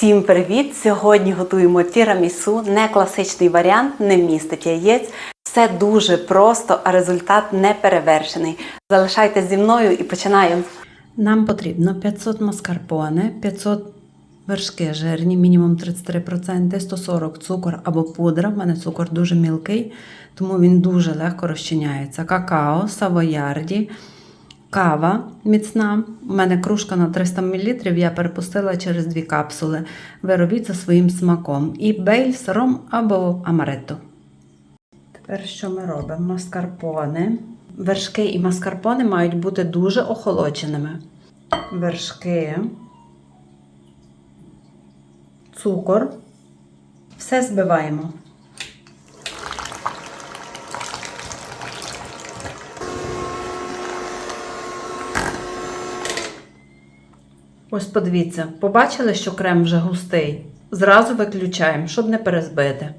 Всім привіт! Сьогодні готуємо тірамісу. Не класичний варіант, не містить яєць. Все дуже просто, а результат не перевершений. Залишайтесь зі мною і починаємо. Нам потрібно 500 маскарпоне, 500 вершки жирні, мінімум 33%, 140 цукор або пудра. У мене цукор дуже мілкий, тому він дуже легко розчиняється. Какао, савоярді, Кава міцна. У мене кружка на 300 мл, я перепустила через дві капсули. Ви за своїм смаком. І бейль, ром або амаретто. Тепер що ми робимо? Маскарпоне. Вершки і маскарпоне мають бути дуже охолодженими. Вершки, цукор. Все збиваємо. Ось подивіться, побачили, що крем вже густий. Зразу виключаємо, щоб не перезбити.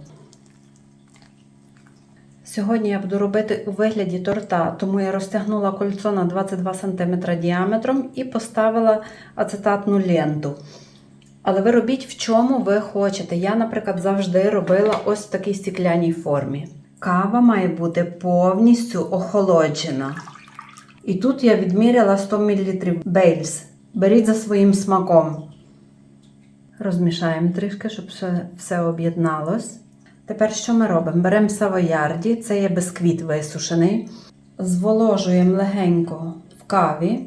Сьогодні я буду робити у вигляді торта, тому я розтягнула кольцо на 22 см діаметром і поставила ацетатну ленту. Але ви робіть в чому ви хочете. Я, наприклад, завжди робила ось в такій стекляній формі. Кава має бути повністю охолоджена. І тут я відміряла 100 мл бейльс. Беріть за своїм смаком. Розмішаємо трішки, щоб все, об'єдналось. Тепер що ми робимо? Беремо савоярді, це є бисквіт висушений, зволожуємо легенько в каві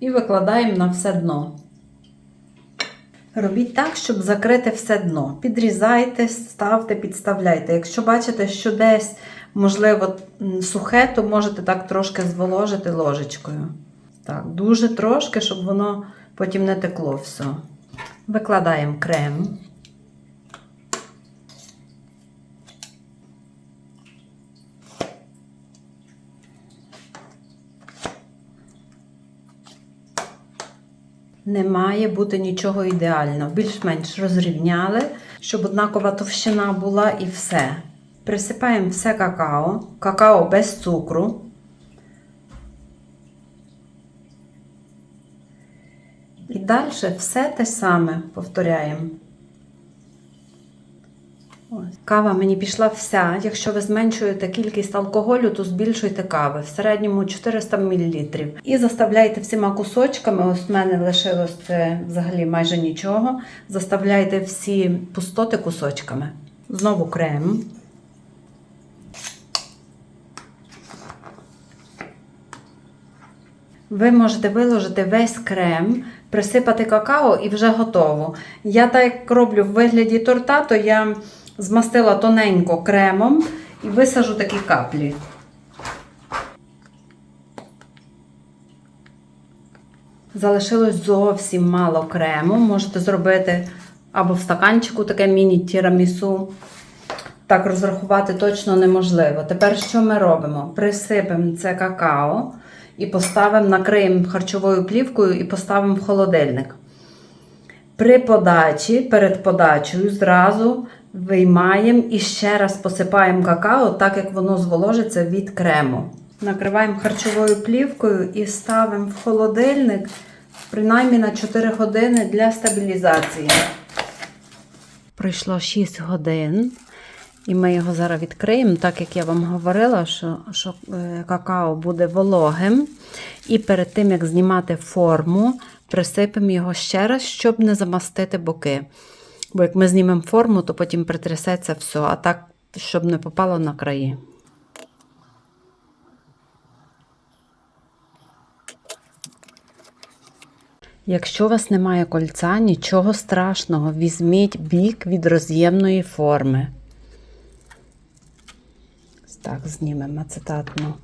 і викладаємо на все дно. Робіть так, щоб закрити все дно. Підрізайте, ставте, підставляйте. Якщо бачите, що десь, можливо, сухе, то можете так трошки зволожити ложечкою. Так, дуже трошки, щоб воно потім не текло все. Викладаємо крем. Не має бути нічого ідеального. Більш-менш розрівняли, щоб однакова товщина була і все. Присипаємо все какао, какао без цукру. І далі все те саме повторяємо. Кава мені пішла вся. Якщо ви зменшуєте кількість алкоголю, то збільшуйте кави. В середньому 400 мл. І заставляйте всіма кусочками. Ось в мене лишилось взагалі майже нічого. Заставляйте всі пустоти кусочками. Знову крем. Ви можете виложити весь крем, присипати какао і вже готово. Я так роблю в вигляді торта, то я змастила тоненько кремом і висажу такі каплі. Залишилось зовсім мало крему. Можете зробити або в стаканчику таке міні-тірамісу. Так розрахувати точно неможливо. Тепер що ми робимо? Присипемо це какао і поставимо, накриємо харчовою плівкою і поставимо в холодильник. При подачі, перед подачею, зразу виймаємо і ще раз посипаємо какао, так як воно зволожиться від крему. Накриваємо харчовою плівкою і ставимо в холодильник принаймні на 4 години для стабілізації. Пройшло 6 годин. І ми його зараз відкриємо, так як я вам говорила, що що е, какао буде вологим. І перед тим, як знімати форму, присипемо його ще раз, щоб не замастити боки. Бо як ми знімемо форму, то потім притрясеться все, а так, щоб не попало на краї. Якщо у вас немає кольця, нічого страшного, візьміть бік від роз'ємної форми. Так, знімемо ацетатну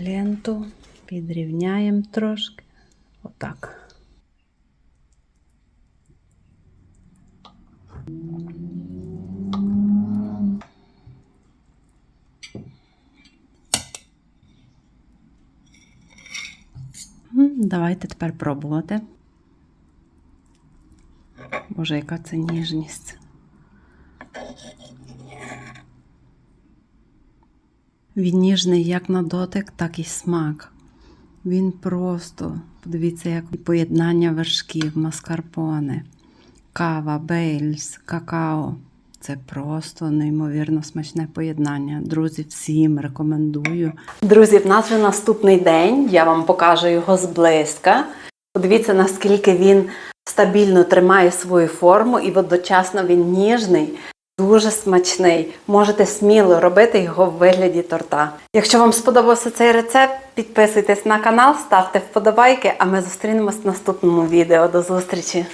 ленту, підрівняємо трошки. Отак. Давайте тепер пробувати. Боже, яка це ніжність. Він ніжний як на дотик, так і смак. Він просто, подивіться, як поєднання вершків, маскарпоне. кава, бейльс, какао. Це просто неймовірно смачне поєднання. Друзі, всім рекомендую. Друзі, в нас вже наступний день. Я вам покажу його зблизька. Подивіться, наскільки він стабільно тримає свою форму і водночасно він ніжний, дуже смачний. Можете сміло робити його в вигляді торта. Якщо вам сподобався цей рецепт, підписуйтесь на канал, ставте вподобайки, а ми зустрінемось в наступному відео. До зустрічі!